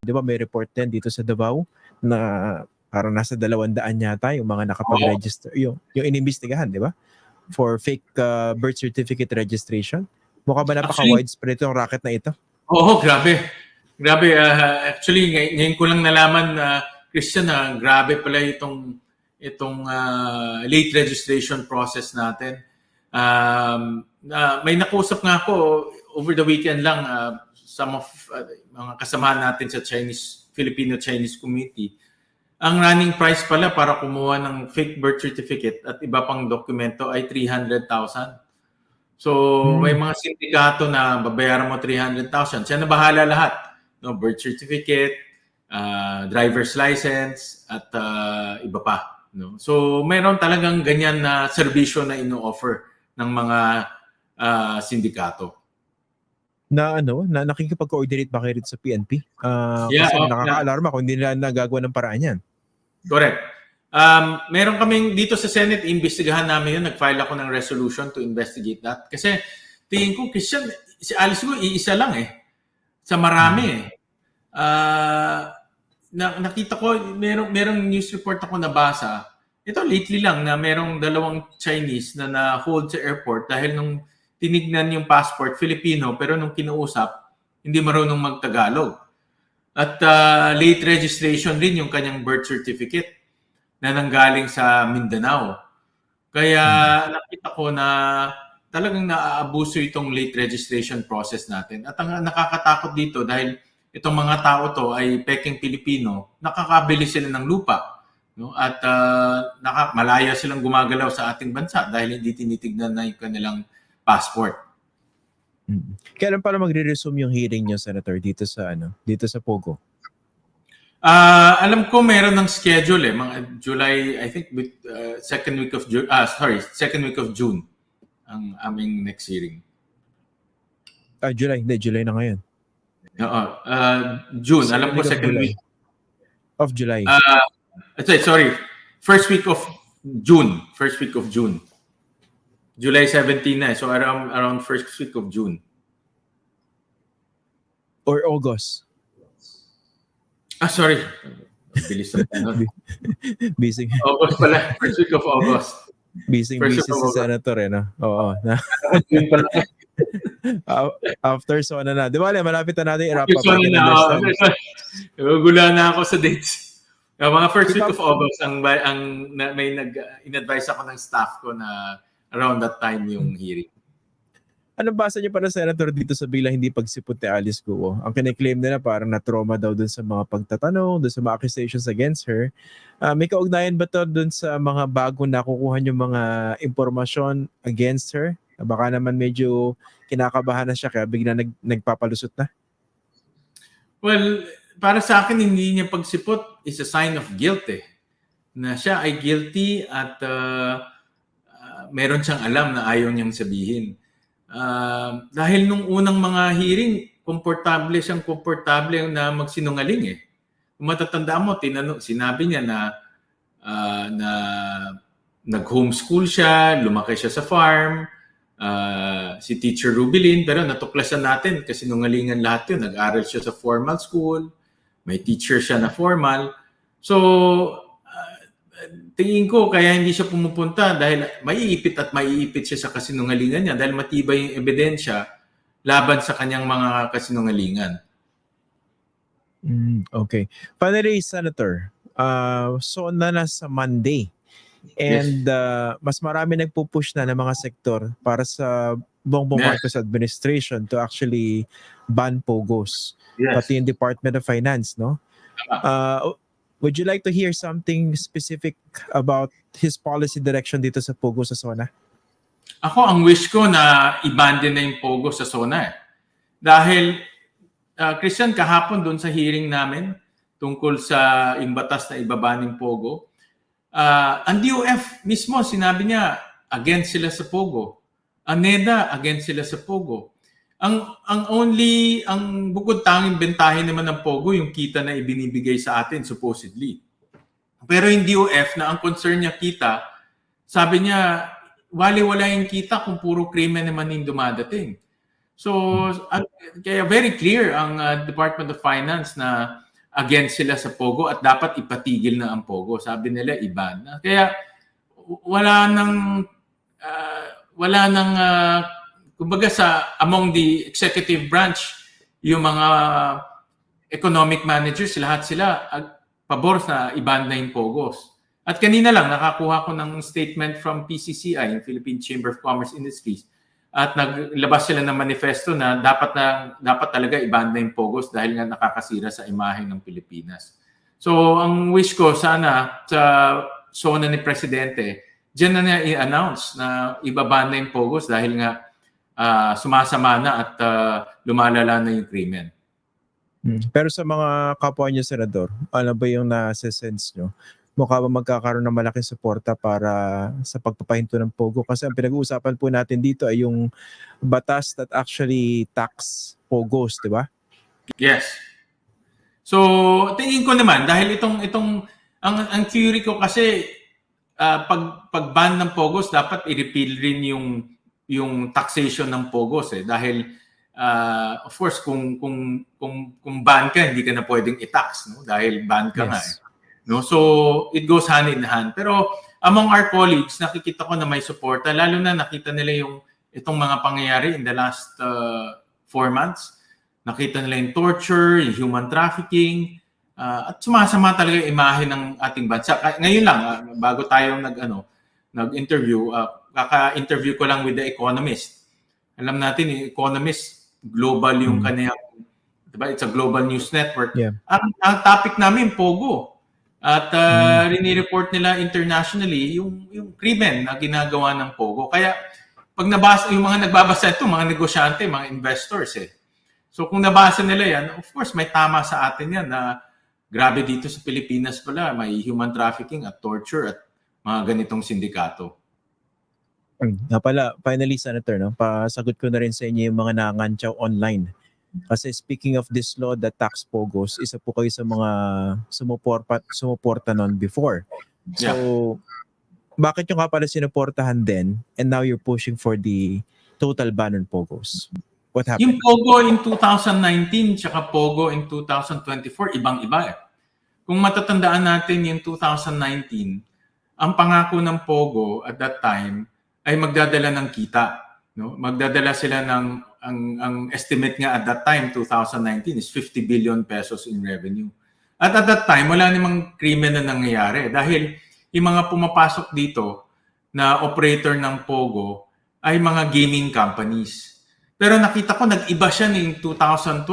di ba may report din dito sa Davao na parang nasa dalawang daan yata yung mga nakapag-register, yung, yung inimbestigahan, di ba? For fake uh, birth certificate registration. Mukha ba napaka-widespread itong racket na ito? Oo, grabe. Grabe. ah, actually, ngay- ngayon ko lang nalaman na Christian na grabe pala itong itong ah, late registration process natin. Um, na may nakusap nga ako over the weekend lang ah, some of ah, mga kasamahan natin sa Chinese Filipino-Chinese community. Ang running price pala para kumuha ng fake birth certificate at iba pang dokumento ay 300,000. So, Hmm. may mga sindikato na babayaran mo 300,000. Siya na bahala lahat. No, birth certificate, uh, driver's license, at uh, iba pa. No? So, mayroon talagang ganyan na serbisyo na ino-offer ng mga uh, sindikato. Na ano, na nakikipag-coordinate ba kayo rito sa PNP? Ah, Yeah, kasi oh, nakaka-alarma kung hindi nila nagagawa ng paraan yan. Correct. Um, meron kaming dito sa Senate, imbestigahan namin yun. Nag-file ako ng resolution to investigate that. Kasi tingin ko, Christian, si Alice ko, iisa lang eh. Sa marami eh. Ah, na, nakita ko, merong, merong news report ako nabasa. Ito lately lang na merong dalawang Chinese na na-hold sa airport dahil nung tinignan yung passport, Filipino, pero nung kinuusap, hindi marunong magtagalog. At ah, late registration din yung kanyang birth certificate na nanggaling sa Mindanao. Kaya nakita ko na talagang naaabuso itong late registration process natin. At ang nakakatakot dito dahil itong mga tao to ay peking Pilipino, nakakabili sila ng lupa. No? At ah, naka, malaya silang gumagalaw sa ating bansa dahil hindi tinitignan na yung kanilang passport. Mm. Kailan pala magre-resume yung hearing niyo, Senator, dito sa ano, dito sa Pogo? Ah, alam ko meron ng schedule eh, mga July, I think with uh, second week of June, ah sorry, second week of June ang aming next hearing. Ah, July. Hindi, July na ngayon. Oo, ah, June, alam ko Second second July. week. Of July. Ah, sorry, sorry, first week of June, first week of June. July 17 na, eh, so around around first week of June. Or August. Ah, sorry. Bilis na ano. Busy, August pala, first week of August. busy, busy si. Senator, eh, no? Oo. Na, after so na na. Di ba, malapit na natin i-wrap up. Sorry na time. Gula na ako sa dates. Uh, mga first week of August ang ang na, may nag in-advise ako ng staff ko na around that time yung hearing. Anong basa niyo para Senator dito sa bilang hindi pagsipot ni Alice Guo? Ang kiniklaim nila parang na-trauma daw dun sa mga pagtatanong, dun sa mga accusations against her. Ah, may kaugnayan ba to dun sa mga bago nakukuha yung mga impormasyon against her? Baka naman medyo kinakabahan na siya kaya bigla nag, nagpapalusot na. Well, para sa akin hindi niya pagsipot is a sign of guilt eh. Na siya ay guilty at uh, uh, meron siyang alam na ayaw niyang sabihin. Uh, dahil nung unang mga hearing, komportable siyang komportable na magsinungaling eh. Kung matatandaan mo, tinanong, sinabi niya na ah, na nag-homeschool siya, lumaki siya sa farm, ah, si Teacher Rubilin, pero natuklasan natin kasi nungalingan lahat yun. Nag-aral siya sa formal school, may teacher siya na formal. So, tingin ko kaya hindi siya pumupunta dahil maiipit at maiipit siya sa kasinungalingan niya dahil matibay yung ebidensya laban sa kanyang mga kasinungalingan. Mm, okay. Finally, Senator, uh, so na nasa Monday. And uh, mas marami nagpupush na ng mga sektor para sa Bongbong Yes. Marcos administration to actually ban POGOs. Pati yung Department of Finance, no? Uh, would you like to hear something specific about his policy direction dito sa POGO sa zona? Ako, ang wish ko na i-ban na yung Pogo sa zona eh. Dahil, ah, Christian, kahapon doon sa hearing namin tungkol sa yung batas na ibaba ng Pogo, ah, ang DOF mismo, sinabi niya, against sila sa Pogo. Ang NEDA, against sila sa Pogo. Ang ang only ang bukod tanging bentahin naman ng Pogo yung kita na ibinibigay sa atin supposedly. Pero yung DOF na ang concern niya kita, sabi niya wali-wala yung kita kung puro krimen naman yung dumadating. So, ang- kaya very clear ang uh, Department of Finance na against sila sa Pogo at dapat ipatigil na ang Pogo. Sabi nila iban. Kaya wala nang ah, wala nang ah, kumbaga sa among the executive branch yung mga economic managers lahat sila pabor sa iban na yung Pogos. At kanina lang nakakuha ko ng statement from PCCI, yung Philippine Chamber of Commerce Industries. At naglabas sila ng manifesto na dapat na dapat talaga iban na yung Pogos dahil nga nakakasira sa imahe ng Pilipinas. So ang wish ko sana sa zona ni Presidente, diyan na niya i-announce na ibaban na yung Pogos dahil nga ah, sumasama na at ah, lumalala na yung krimen. Hmm. Pero sa mga kapwa niyo, Senador, ano ba yung nasa-sense nyo? Mukha ba magkakaroon ng malaking suporta para sa pagpapahinto ng Pogo? Kasi ang pinag-uusapan po natin dito ay yung batas that actually tax Pogos, di ba? Yes. So, tingin ko naman dahil itong itong ang ang theory ko kasi ah, pag pag ban ng Pogos dapat i-repeal rin yung yung taxation ng Pogos eh dahil ah, of course kung kung kung kung ban ka hindi ka na pwedeng i-tax no dahil ban ka nga eh. Yes. No? So, it goes hand in hand. Pero among our colleagues, nakikita ko na may suporta, lalo na nakita nila yung itong mga pangyayari in the last uh, four months. Nakita nila yung torture, yung human trafficking, uh, at sumasama talaga yung imahe ng ating bansa. Ngayon lang, ah, bago tayo nag, ano, nag-interview, ah, kaka-interview ko lang with the Economist. Alam natin, yung Economist, global yung Mm. kanyang, diba? It's a global news network. Yeah. Ang, ang topic namin, Pogo. At uh, rini-report nila internationally yung yung krimen na ginagawa ng Pogo. Kaya pag nabasa yung mga nagbabasa ito, mga negosyante, mga investors eh. So kung nabasa nila yan, of course may tama sa atin yan na grabe dito sa Pilipinas pala, may human trafficking at torture at mga ganitong sindikato. Nga pala, finally, Senator, no, pasagot ko na rin sa inyo yung mga nangangantyaw online. Kasi speaking of this law that tax pogos, isa po kayo sa mga sumuporta, sumuporta nun before. So, bakit yung nga pala sinuportahan din and now you're pushing for the total ban on pogos? What happened? Yung Pogo in 2019 tsaka Pogo in 2024, ibang-iba eh. Kung matatandaan natin yung 2019, ang pangako ng Pogo at that time ay magdadala ng kita. No? Magdadala sila ng, ang, ang estimate nga at that time, 2019, is 50 billion pesos in revenue. At at that time, wala namang krimen na nangyayari dahil yung mga pumapasok dito na operator ng Pogo ay mga gaming companies. Pero nakita ko nag-iba siya ng 2020,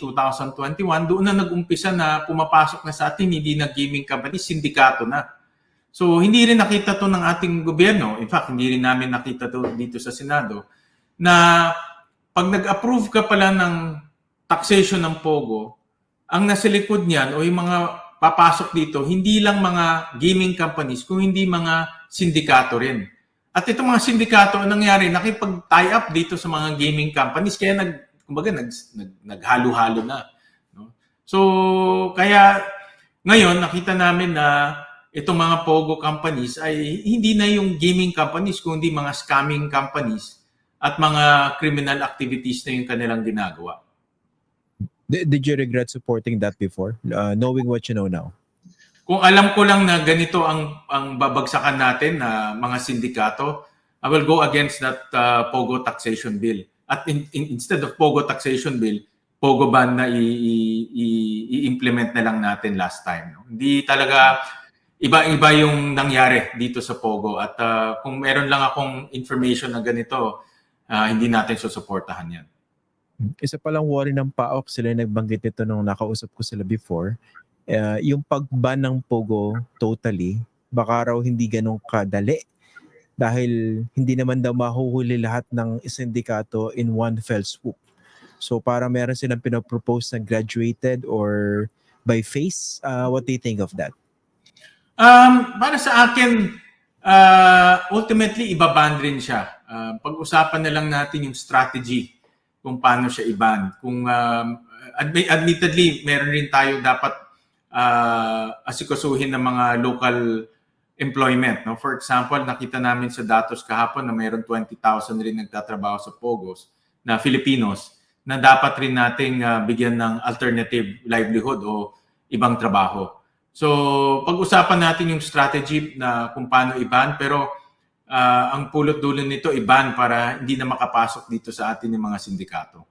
2021, doon na nag-umpisa na pumapasok na sa atin hindi na gaming company, sindikato na. So hindi rin nakita to ng ating gobyerno. In fact, hindi rin namin nakita to dito sa Senado na pag nag-approve ka pala ng taxation ng Pogo, ang nasa likod niyan o yung mga papasok dito, hindi lang mga gaming companies, kung hindi mga sindikato rin. At itong mga sindikato, ang nangyari, nakipag-tie up dito sa mga gaming companies, kaya nag, kumbaga, nag, nag, naghalo-halo na. So, kaya ngayon, nakita namin na itong mga Pogo companies ay hindi na yung gaming companies, kundi mga scamming companies at mga criminal activities na yung kanilang ginagawa. Did, did you regret supporting that before? Uh, knowing what you know now? Kung alam ko lang na ganito ang ang babagsakan natin na mga sindikato, I will go against that uh, Pogo taxation bill. At in, in- instead of Pogo taxation bill, Pogo ban na i- i- i- i-implement na lang natin last time. No? Hindi talaga iba-iba yung nangyari dito sa Pogo. At uh, kung meron lang akong information na ganito, uh, hindi natin susuportahan yan. isa palang worry ng PAOK, sila nagbanggit nito nung nakausap ko sila before, uh, yung pagban ng Pogo totally, baka raw hindi ganun kadali dahil hindi naman daw mahuhuli lahat ng sindikato in one fell swoop. So para meron silang pinapropose na graduated or by face, uh, what do you think of that? Um, para sa akin, uh, ultimately, ibaban rin siya. Uh, pag-usapan na lang natin yung strategy kung paano siya iban. Kung admi- admittedly, meron rin tayo dapat uh, asikasuhin ng mga local employment. No? For example, nakita namin sa datos kahapon na mayroon 20,000 rin nagtatrabaho sa Pogos na Filipinos na dapat rin nating uh, bigyan ng alternative livelihood o ibang trabaho. So, pag-usapan natin yung strategy na kung paano i-ban, pero ah, ang pulot dulo nito i-ban para hindi na makapasok dito sa atin ng mga sindikato.